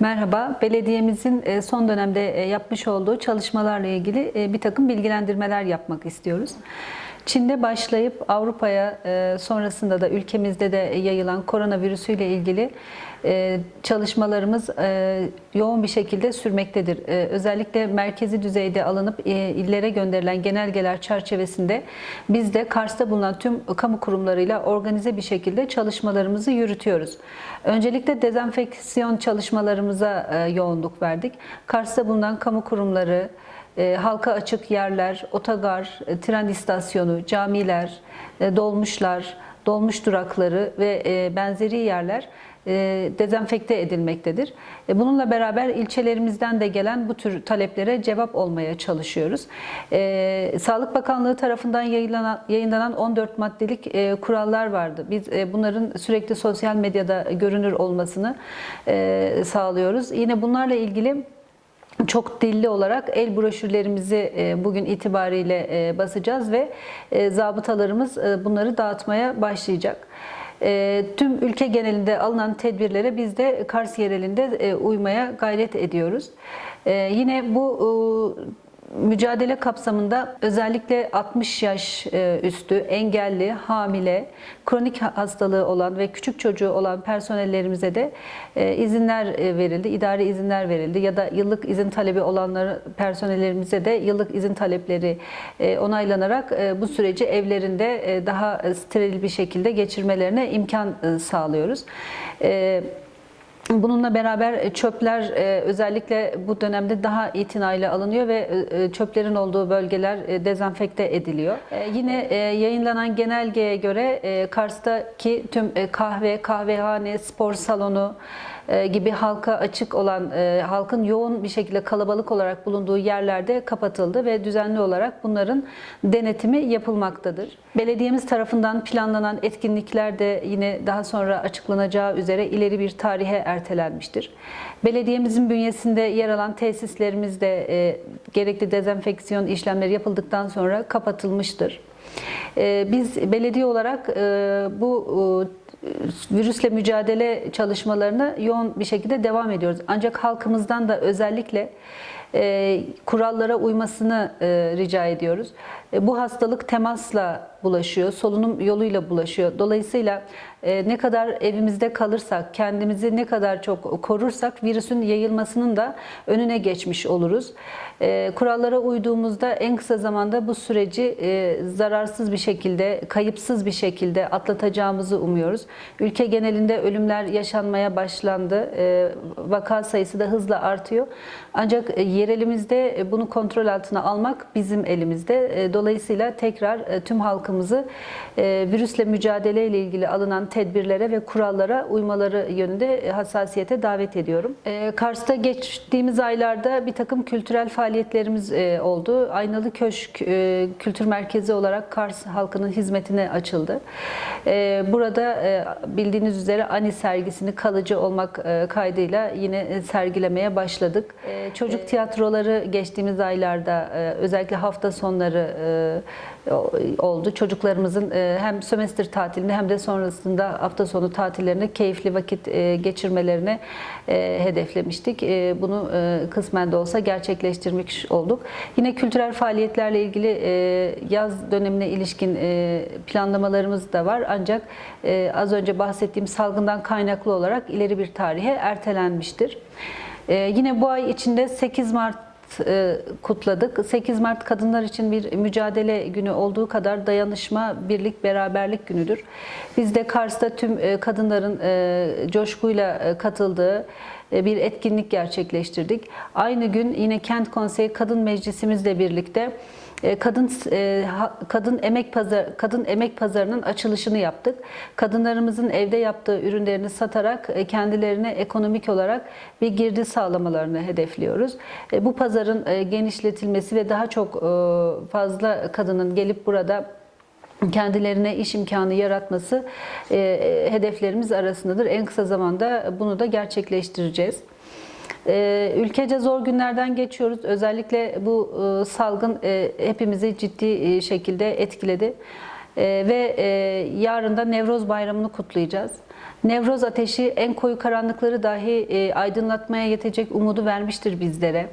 Merhaba, belediyemizin e, son dönemde e, yapmış olduğu çalışmalarla ilgili e, bir takım bilgilendirmeler yapmak istiyoruz. Çin'de başlayıp Avrupa'ya e, sonrasında da ülkemizde de yayılan koronavirüsüyle ilgili e, çalışmalarımız e, yoğun bir şekilde sürmektedir. Özellikle merkezi düzeyde alınıp illere gönderilen genelgeler çerçevesinde biz de Kars'ta bulunan tüm kamu kurumlarıyla organize bir şekilde çalışmalarımızı yürütüyoruz. Öncelikle dezenfeksiyon çalışmalarımıza yoğunluk verdik. Kars'ta bulunan kamu kurumları, e, halka açık yerler, otogar, e, tren istasyonu, camiler, e, dolmuşlar, dolmuş durakları ve e, benzeri yerler e, dezenfekte edilmektedir. E, Bununla beraber ilçelerimizden de gelen bu tür taleplere cevap olmaya çalışıyoruz. E, Sağlık Bakanlığı tarafından yayınlanan, yayınlanan 14 maddelik e, kurallar vardı. Biz e, bunların sürekli sosyal medyada görünür olmasını e, sağlıyoruz. Yine bunlarla ilgili çok dilli olarak el broşürlerimizi e, bugün itibariyle e, basacağız ve e, zabıtalarımız bunları dağıtmaya başlayacak. Tüm ülke genelinde alınan tedbirlere biz de Kars yerelinde uymaya gayret ediyoruz. Yine bu mücadele kapsamında özellikle 60 yaş e, üstü, engelli, hamile, kronik hastalığı olan ve küçük çocuğu olan personellerimize de e, izinler e, verildi, idari izinler verildi ya da yıllık izin talebi olanları personellerimize de yıllık izin talepleri onaylanarak bu süreci evlerinde daha steril bir şekilde geçirmelerine imkan sağlıyoruz. E, Bununla beraber çöpler e, özellikle bu dönemde daha itinayla alınıyor ve e, çöplerin olduğu bölgeler e, dezenfekte ediliyor. E, Yine yayınlanan genelgeye göre Kars'taki tüm kahve, kahvehane, spor salonu gibi halka açık olan, halkın yoğun bir şekilde kalabalık olarak bulunduğu yerlerde kapatıldı ve düzenli olarak bunların denetimi yapılmaktadır. Belediyemiz tarafından planlanan etkinlikler de yine daha sonra açıklanacağı üzere ileri bir tarihe ertelenmiştir. Belediyemizin bünyesinde yer alan tesislerimiz de e, gerekli dezenfeksiyon işlemleri yapıldıktan sonra kapatılmıştır. E, Biz belediye olarak e, bu e, virüsle mücadele çalışmalarına yoğun bir şekilde devam ediyoruz. Ancak halkımızdan da özellikle e, kurallara uymasını e, rica ediyoruz. E, bu hastalık temasla bulaşıyor, solunum yoluyla bulaşıyor. Dolayısıyla e, ne kadar evimizde kalırsak, kendimizi ne kadar çok korursak virüsün yayılmasının da önüne geçmiş oluruz. E, kurallara uyduğumuzda en kısa zamanda bu süreci zararsız bir şekilde, kayıpsız bir şekilde atlatacağımızı umuyoruz. Ülke genelinde ölümler yaşanmaya başlandı. Vaka sayısı da hızla artıyor. Ancak yerelimizde bunu kontrol altına almak bizim elimizde. Dolayısıyla tekrar e, tüm halkımızı e, virüsle mücadele ile ilgili alınan tedbirlere ve kurallara uymaları yönünde e, hassasiyete davet ediyorum. Kars'ta geçtiğimiz aylarda bir takım kültürel faaliyetlerimiz oldu. Aynalı Köşk Kültür Merkezi olarak Kars halkının hizmetine açıldı. Burada bildiğiniz üzere Ani sergisini kalıcı olmak kaydıyla yine sergilemeye başladık. Çocuk tiyatroları geçtiğimiz aylarda özellikle hafta sonları oldu. Çocuklarımızın e, hem sömestr tatilini hem de sonrasında hafta sonu tatillerinde keyifli vakit e, geçirmelerine e, hedeflemiştik. E, Bunu e, kısmen de olsa gerçekleştirmiş olduk. Yine kültürel faaliyetlerle ilgili e, yaz dönemine ilişkin e, planlamalarımız da var. Ancak e, az önce bahsettiğim salgından kaynaklı olarak ileri bir tarihe ertelenmiştir. E, Yine bu ay içinde 8 Mart e, kutladık. 8 Mart kadınlar için bir mücadele günü olduğu kadar dayanışma, birlik, beraberlik günüdür. Biz de Kars'ta tüm e, kadınların e, coşkuyla e, katıldığı e, bir etkinlik gerçekleştirdik. Aynı gün yine Kent Konseyi Kadın Meclisimizle birlikte e, kadın e, kadın emek pazar kadın emek pazarının açılışını yaptık. Kadınlarımızın evde yaptığı ürünlerini satarak e, kendilerine ekonomik olarak bir girdi sağlamalarını hedefliyoruz. E, Bu pazarın e, genişletilmesi ve daha çok e, fazla kadının gelip burada kendilerine iş imkanı yaratması e, e, hedeflerimiz arasındadır. En kısa zamanda bunu da gerçekleştireceğiz. Ee, Ülkece zor günlerden geçiyoruz. Özellikle bu e, salgın e, hepimizi ciddi e, şekilde etkiledi. Ve yarın da Nevroz Bayramı'nı kutlayacağız. Nevroz ateşi en koyu karanlıkları dahi aydınlatmaya yetecek umudu vermiştir bizlere.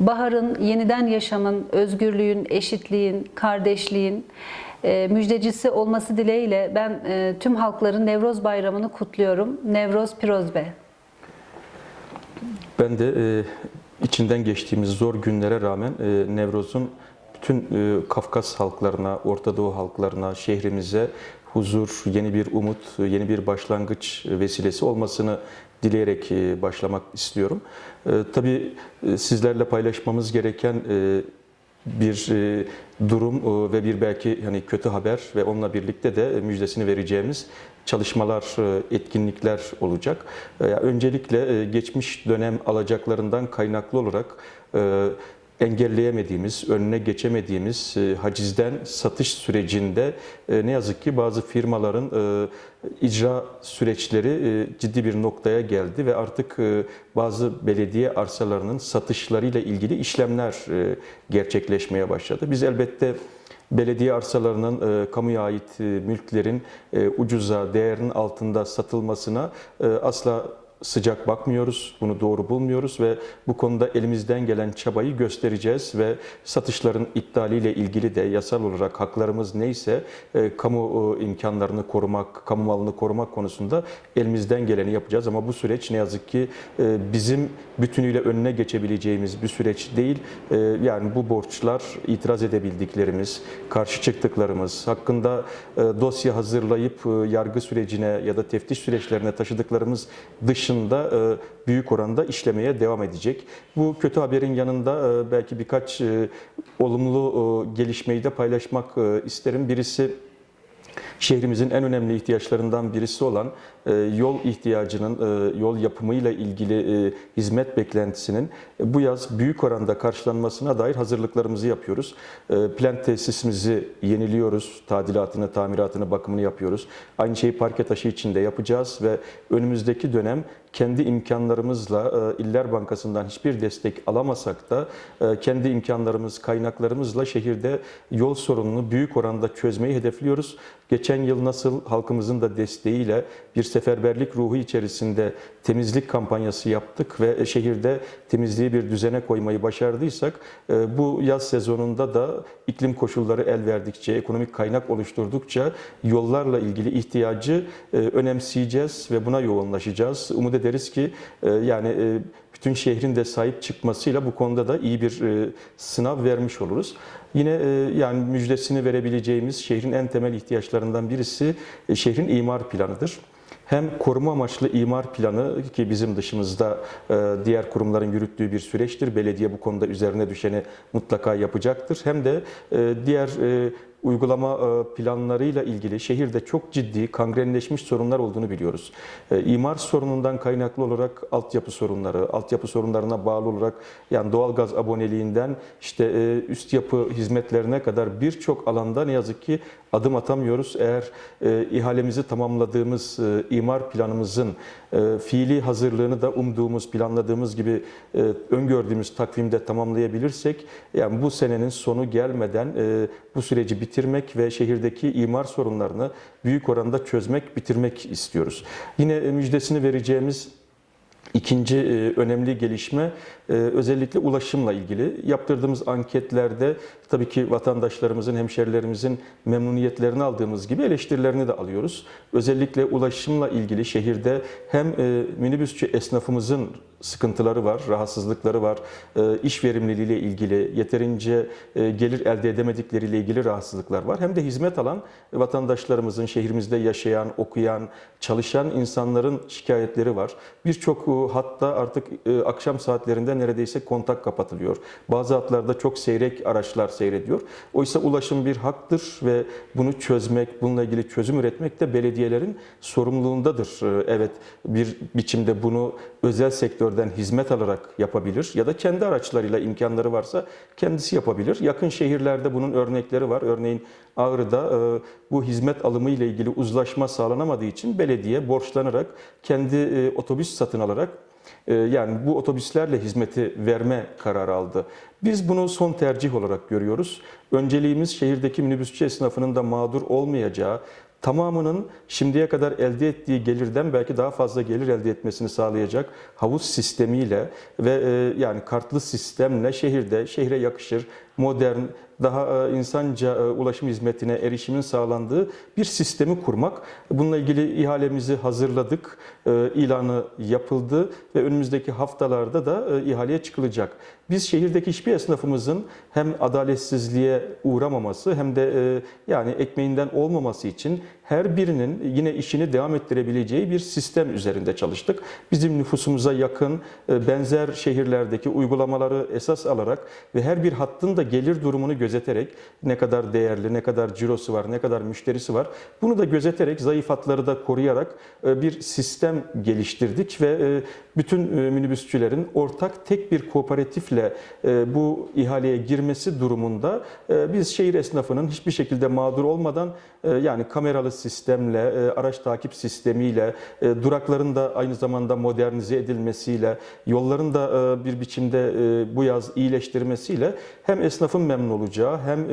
Baharın, yeniden yaşamın, özgürlüğün, eşitliğin, kardeşliğin müjdecisi olması dileğiyle ben tüm halkların Nevroz Bayramı'nı kutluyorum. Nevroz Pirozbe. Ben de e, içinden geçtiğimiz zor günlere rağmen e, Nevroz'un bütün e, Kafkas halklarına, Orta Doğu halklarına, şehrimize huzur, yeni bir umut, yeni bir başlangıç vesilesi olmasını dileyerek e, başlamak istiyorum. E, tabii e, sizlerle paylaşmamız gereken e, bir e, durum e, ve bir belki hani kötü haber ve onunla birlikte de müjdesini vereceğimiz çalışmalar, e, etkinlikler olacak. E, Öncelikle e, geçmiş dönem alacaklarından kaynaklı olarak e, engelleyemediğimiz, önüne geçemediğimiz e, hacizden satış sürecinde e, ne yazık ki bazı firmaların e, icra süreçleri ciddi bir noktaya geldi ve artık bazı belediye arsalarının satışlarıyla ilgili işlemler gerçekleşmeye başladı. Biz elbette belediye arsalarının e, kamuya ait e, mülklerin e, ucuza, değerinin altında satılmasına e, asla sıcak bakmıyoruz, bunu doğru bulmuyoruz ve bu konuda elimizden gelen çabayı göstereceğiz ve satışların iptaliyle ilgili de yasal olarak haklarımız neyse e, kamu e, imkanlarını korumak, kamu malını korumak konusunda elimizden geleni yapacağız ama bu süreç ne yazık ki e, bizim bütünüyle önüne geçebileceğimiz bir süreç değil. E, yani bu borçlar itiraz edebildiklerimiz, karşı çıktıklarımız, hakkında e, dosya hazırlayıp e, yargı sürecine ya da teftiş süreçlerine taşıdıklarımız dışında e, büyük oranda işlemeye devam edecek. Bu kötü haberin yanında e, belki birkaç e, olumlu gelişmeyi de paylaşmak isterim. Birisi şehrimizin en önemli ihtiyaçlarından birisi olan yol ihtiyacının, yol yapımıyla ilgili hizmet beklentisinin bu yaz büyük oranda karşılanmasına dair hazırlıklarımızı yapıyoruz. Plant tesisimizi yeniliyoruz, tadilatını, tamiratını, bakımını yapıyoruz. Aynı şeyi parke taşı için de yapacağız ve önümüzdeki dönem kendi imkanlarımızla İller Bankası'ndan hiçbir destek alamasak da kendi imkanlarımız, kaynaklarımızla şehirde yol sorununu büyük oranda çözmeyi hedefliyoruz. Geçen yıl nasıl halkımızın da desteğiyle bir seferberlik ruhu içerisinde temizlik kampanyası yaptık ve şehirde temizliği bir düzene koymayı başardıysak bu yaz sezonunda da iklim koşulları el verdikçe, ekonomik kaynak oluşturdukça yollarla ilgili ihtiyacı önemseyeceğiz ve buna yoğunlaşacağız. Umut ederiz ki yani bütün şehrin de sahip çıkmasıyla bu konuda da iyi bir sınav vermiş oluruz. Yine yani müjdesini verebileceğimiz şehrin en temel ihtiyaçlarından birisi şehrin imar planıdır. Hem koruma amaçlı imar planı ki bizim dışımızda diğer kurumların yürüttüğü bir süreçtir. Belediye bu konuda üzerine düşeni mutlaka yapacaktır. Hem de diğer uygulama planlarıyla ilgili şehirde çok ciddi kangrenleşmiş sorunlar olduğunu biliyoruz. İmar sorunundan kaynaklı olarak altyapı sorunları, altyapı sorunlarına bağlı olarak yani doğalgaz aboneliğinden işte üst yapı hizmetlerine kadar birçok alanda ne yazık ki adım atamıyoruz. Eğer ihalemizi tamamladığımız imar planımızın fiili hazırlığını da umduğumuz, planladığımız gibi öngördüğümüz takvimde tamamlayabilirsek yani bu senenin sonu gelmeden bu süreci bitirmek ve şehirdeki imar sorunlarını büyük oranda çözmek, bitirmek istiyoruz. Yine müjdesini vereceğimiz İkinci önemli gelişme özellikle ulaşımla ilgili. Yaptırdığımız anketlerde tabii ki vatandaşlarımızın, hemşerilerimizin memnuniyetlerini aldığımız gibi eleştirilerini de alıyoruz. Özellikle ulaşımla ilgili şehirde hem minibüsçü esnafımızın sıkıntıları var, rahatsızlıkları var, iş verimliliğiyle ilgili, yeterince gelir elde edemedikleriyle ilgili rahatsızlıklar var. Hem de hizmet alan vatandaşlarımızın, şehrimizde yaşayan, okuyan, çalışan insanların şikayetleri var. Birçok hatta artık akşam saatlerinde neredeyse kontak kapatılıyor. Bazı hatlarda çok seyrek araçlar seyrediyor. Oysa ulaşım bir haktır ve bunu çözmek, bununla ilgili çözüm üretmek de belediyelerin sorumluluğundadır. Evet bir biçimde bunu özel sektörden hizmet alarak yapabilir ya da kendi araçlarıyla imkanları varsa kendisi yapabilir. Yakın şehirlerde bunun örnekleri var. Örneğin Ağrı'da bu hizmet alımı ile ilgili uzlaşma sağlanamadığı için belediye borçlanarak kendi otobüs satın alarak yani bu otobüslerle hizmeti verme kararı aldı. Biz bunu son tercih olarak görüyoruz. Önceliğimiz şehirdeki minibüsçü esnafının da mağdur olmayacağı, tamamının şimdiye kadar elde ettiği gelirden belki daha fazla gelir elde etmesini sağlayacak havuz sistemiyle ve e, yani kartlı sistemle şehirde şehre yakışır, modern, daha e, insanca e, ulaşım hizmetine erişimin sağlandığı bir sistemi kurmak. Bununla ilgili ihalemizi hazırladık, ilanı yapıldı ve önümüzdeki haftalarda da e, ihaleye çıkılacak. Biz şehirdeki hiçbir esnafımızın hem adaletsizliğe uğramaması hem de e, yani ekmeğinden olmaması için her birinin yine işini devam ettirebileceği bir sistem üzerinde çalıştık. Bizim nüfusumuza yakın e, benzer şehirlerdeki uygulamaları esas alarak ve her bir hattın da gelir durumunu gözeterek ne kadar değerli, ne kadar cirosu var, ne kadar müşterisi var bunu da gözeterek zayıf hatları da koruyarak e, bir sistem geliştirdik ve e, bütün e, minibüsçülerin ortak tek bir kooperatifle e, bu ihaleye girmesi durumunda biz şehir esnafının hiçbir şekilde mağdur olmadan yani kameralı sistemle, araç takip sistemiyle, durakların da aynı zamanda modernize edilmesiyle, yolların da bir biçimde bu yaz iyileştirmesiyle hem esnafın memnun olacağı hem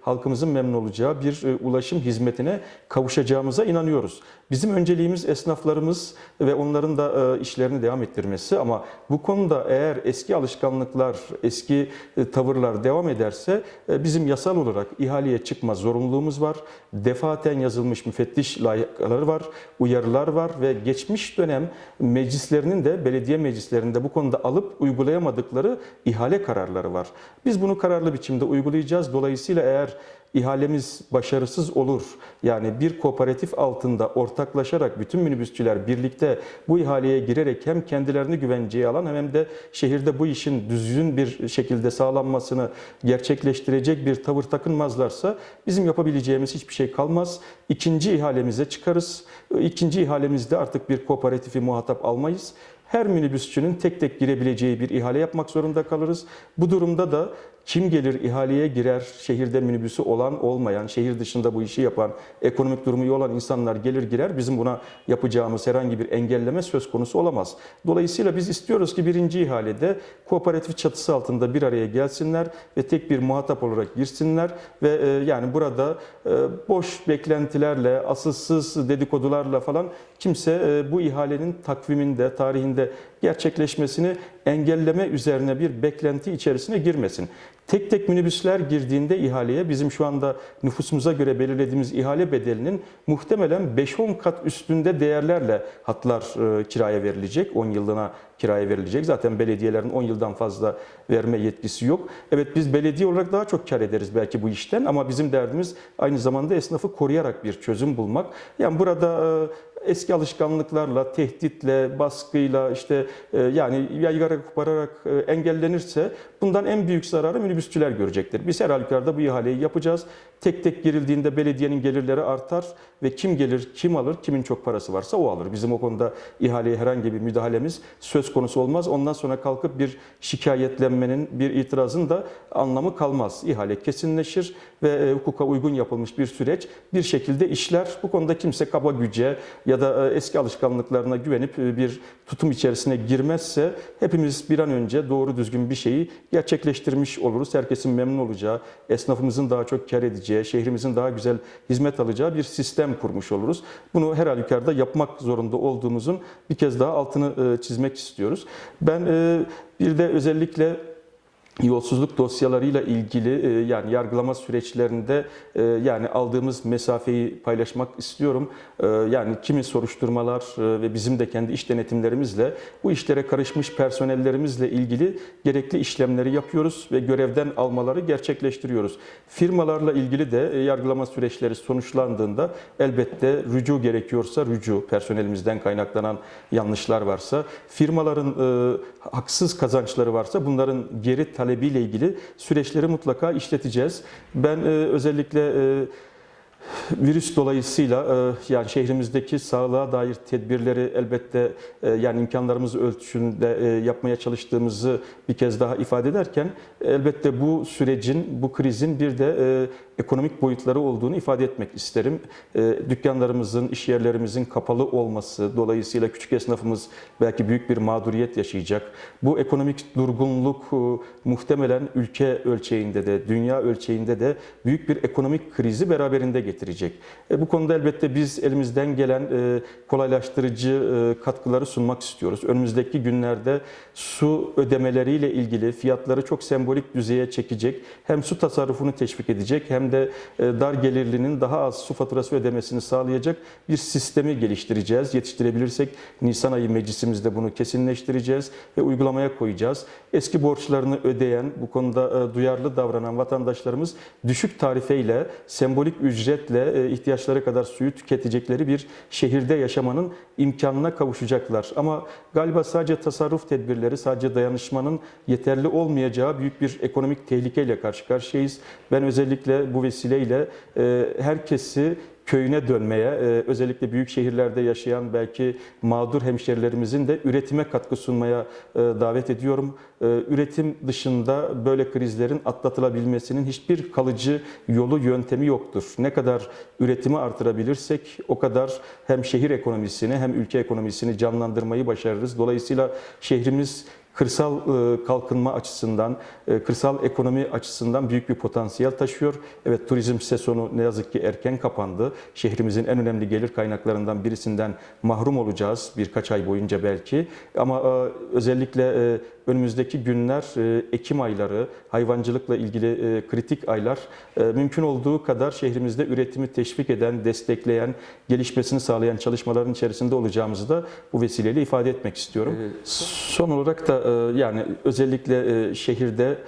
halkımızın memnun olacağı bir ulaşım hizmetine kavuşacağımıza inanıyoruz. Bizim önceliğimiz esnaflarımız ve onların da e, işlerini devam ettirmesi ama bu konuda eğer eski alışkanlıklar, eski e, tavırlar devam ederse e, bizim yasal olarak ihaleye çıkma zorunluluğumuz var. Defaten yazılmış müfettiş layıkları var, uyarılar var ve geçmiş dönem meclislerinin de belediye meclislerinde bu konuda alıp uygulayamadıkları ihale kararları var. Biz bunu kararlı biçimde uygulayacağız. Dolayısıyla eğer ihalemiz başarısız olur. Yani bir kooperatif altında ortaklaşarak bütün minibüsçüler birlikte bu ihaleye girerek hem kendilerini güvenceye alan hem de şehirde bu işin düzgün bir şekilde sağlanmasını gerçekleştirecek bir tavır takınmazlarsa bizim yapabileceğimiz hiçbir şey kalmaz. İkinci ihalemize çıkarız. İkinci ihalemizde artık bir kooperatifi muhatap almayız her minibüsçünün tek tek girebileceği bir ihale yapmak zorunda kalırız. Bu durumda da kim gelir ihaleye girer, şehirde minibüsü olan olmayan, şehir dışında bu işi yapan, ekonomik durumu iyi olan insanlar gelir girer. Bizim buna yapacağımız herhangi bir engelleme söz konusu olamaz. Dolayısıyla biz istiyoruz ki birinci ihalede kooperatif çatısı altında bir araya gelsinler ve tek bir muhatap olarak girsinler ve e, yani burada e, boş beklentilerle, asılsız dedikodularla falan kimse e, bu ihalenin takviminde, tarihinde gerçekleşmesini engelleme üzerine bir beklenti içerisine girmesin. Tek tek minibüsler girdiğinde ihaleye bizim şu anda nüfusumuza göre belirlediğimiz ihale bedelinin muhtemelen 5-10 kat üstünde değerlerle hatlar e, kiraya verilecek. 10 yıllığına kiraya verilecek. Zaten belediyelerin 10 yıldan fazla verme yetkisi yok. Evet biz belediye olarak daha çok kar ederiz belki bu işten ama bizim derdimiz aynı zamanda esnafı koruyarak bir çözüm bulmak. Yani burada e, eski alışkanlıklarla, tehditle, baskıyla işte e, yani yaygara kopararak e, engellenirse bundan en büyük zararı minibüsçüler görecektir. Biz her halükarda bu ihaleyi yapacağız. Tek tek girildiğinde belediyenin gelirleri artar ve kim gelir, kim alır, kimin çok parası varsa o alır. Bizim o konuda ihaleye herhangi bir müdahalemiz söz konusu olmaz. Ondan sonra kalkıp bir şikayetlenmenin, bir itirazın da anlamı kalmaz. İhale kesinleşir ve e, hukuka uygun yapılmış bir süreç bir şekilde işler. Bu konuda kimse kaba güce ya da e, eski alışkanlıklarına güvenip e, bir tutum içerisine girmezse hepimiz bir an önce doğru düzgün bir şeyi gerçekleştirmiş oluruz. Herkesin memnun olacağı, esnafımızın daha çok kar edeceği, şehrimizin daha güzel hizmet alacağı bir sistem kurmuş oluruz. Bunu her halükarda yapmak zorunda olduğumuzun bir kez daha altını çizmek istiyoruz. Ben bir de özellikle yolsuzluk dosyalarıyla ilgili e, yani yargılama süreçlerinde e, yani aldığımız mesafeyi paylaşmak istiyorum. E, Yani kimi soruşturmalar ve bizim de kendi iş denetimlerimizle bu işlere karışmış personellerimizle ilgili gerekli işlemleri yapıyoruz ve görevden almaları gerçekleştiriyoruz. Firmalarla ilgili de yargılama süreçleri sonuçlandığında elbette rücu gerekiyorsa rücu personelimizden kaynaklanan yanlışlar varsa firmaların haksız kazançları varsa bunların geri talebiyle ilgili süreçleri mutlaka işleteceğiz. Ben e, özellikle e, virüs dolayısıyla e, yani şehrimizdeki sağlığa dair tedbirleri elbette e, yani imkanlarımız ölçüsünde e, yapmaya çalıştığımızı bir kez daha ifade ederken elbette bu sürecin, bu krizin bir de ekonomik boyutları olduğunu ifade etmek isterim. Dükkanlarımızın, iş yerlerimizin kapalı olması dolayısıyla küçük esnafımız belki büyük bir mağduriyet yaşayacak. Bu ekonomik durgunluk muhtemelen ülke ölçeğinde de, dünya ölçeğinde de büyük bir ekonomik krizi beraberinde getirecek. Getirecek. E, bu konuda elbette biz elimizden gelen e, kolaylaştırıcı e, katkıları sunmak istiyoruz. Önümüzdeki günlerde su ödemeleriyle ilgili fiyatları çok sembolik düzeye çekecek, hem su tasarrufunu teşvik edecek hem de e, dar gelirlinin daha az su faturası ödemesini sağlayacak bir sistemi geliştireceğiz. Yetiştirebilirsek Nisan ayı meclisimizde bunu kesinleştireceğiz ve uygulamaya koyacağız. Eski borçlarını ödeyen, bu konuda e, duyarlı davranan vatandaşlarımız düşük tarifeyle, sembolik ücretle ihtiyaçları kadar suyu tüketecekleri bir şehirde yaşamanın imkanına kavuşacaklar. Ama galiba sadece tasarruf tedbirleri, sadece dayanışmanın yeterli olmayacağı büyük bir ekonomik tehlikeyle karşı karşıyayız. Ben özellikle bu vesileyle e, herkesi köyüne dönmeye, e, özellikle büyük şehirlerde yaşayan belki mağdur hemşerilerimizin de üretime katkı sunmaya e, davet ediyorum. E, Üretim dışında böyle krizlerin atlatılabilmesinin hiçbir kalıcı yolu, yöntemi yoktur. Ne kadar üretimi artırabilirsek o kadar hem şehir ekonomisini hem ülke ekonomisini canlandırmayı başarırız. Dolayısıyla şehrimiz kırsal e, kalkınma açısından, e, kırsal ekonomi açısından büyük bir potansiyel taşıyor. Evet turizm sezonu ne yazık ki erken kapandı. Şehrimizin en önemli gelir kaynaklarından birisinden mahrum olacağız birkaç ay boyunca belki. Ama e, özellikle önümüzdeki günler e, Ekim ayları, hayvancılıkla ilgili e, kritik aylar e, mümkün olduğu kadar şehrimizde üretimi teşvik eden, destekleyen, gelişmesini sağlayan çalışmaların içerisinde olacağımızı da bu vesileyle ifade etmek istiyorum. Son olarak da yani özellikle şehirde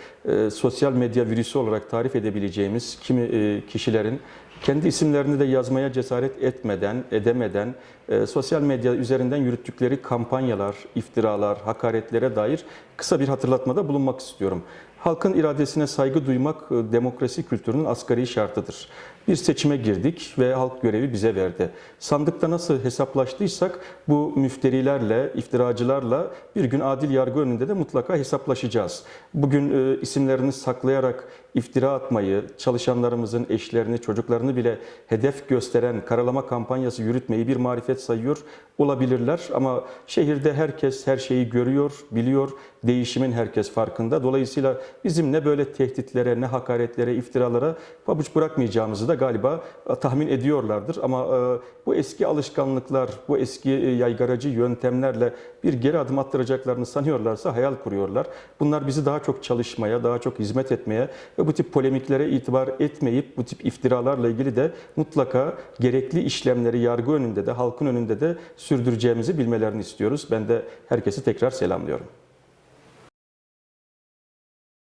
sosyal medya virüsü olarak tarif edebileceğimiz kimi kişilerin kendi isimlerini de yazmaya cesaret etmeden, edemeden e, sosyal medya üzerinden yürüttükleri kampanyalar, iftiralar, hakaretlere dair kısa bir hatırlatmada bulunmak istiyorum. Halkın iradesine saygı duymak e, demokrasi kültürünün asgari şartıdır. Bir seçime girdik ve halk görevi bize verdi. Sandıkta nasıl hesaplaştıysak bu müfterilerle, iftiracılarla bir gün adil yargı önünde de mutlaka hesaplaşacağız. Bugün e, isimlerini saklayarak iftira atmayı, çalışanlarımızın eşlerini, çocuklarını bile hedef gösteren karalama kampanyası yürütmeyi bir marifet sayıyor olabilirler. Ama şehirde herkes her şeyi görüyor, biliyor, değişimin herkes farkında. Dolayısıyla bizim ne böyle tehditlere, ne hakaretlere, iftiralara pabuç bırakmayacağımızı da galiba e, tahmin ediyorlardır. Ama e, bu eski alışkanlıklar, bu eski e, yaygaracı yöntemlerle bir geri adım attıracaklarını sanıyorlarsa hayal kuruyorlar. Bunlar bizi daha çok çalışmaya, daha çok hizmet etmeye ve bu tip polemiklere itibar etmeyip bu tip iftiralarla ilgili de mutlaka gerekli işlemleri yargı önünde de halkın önünde de sürdüreceğimizi bilmelerini istiyoruz. Ben de herkesi tekrar selamlıyorum.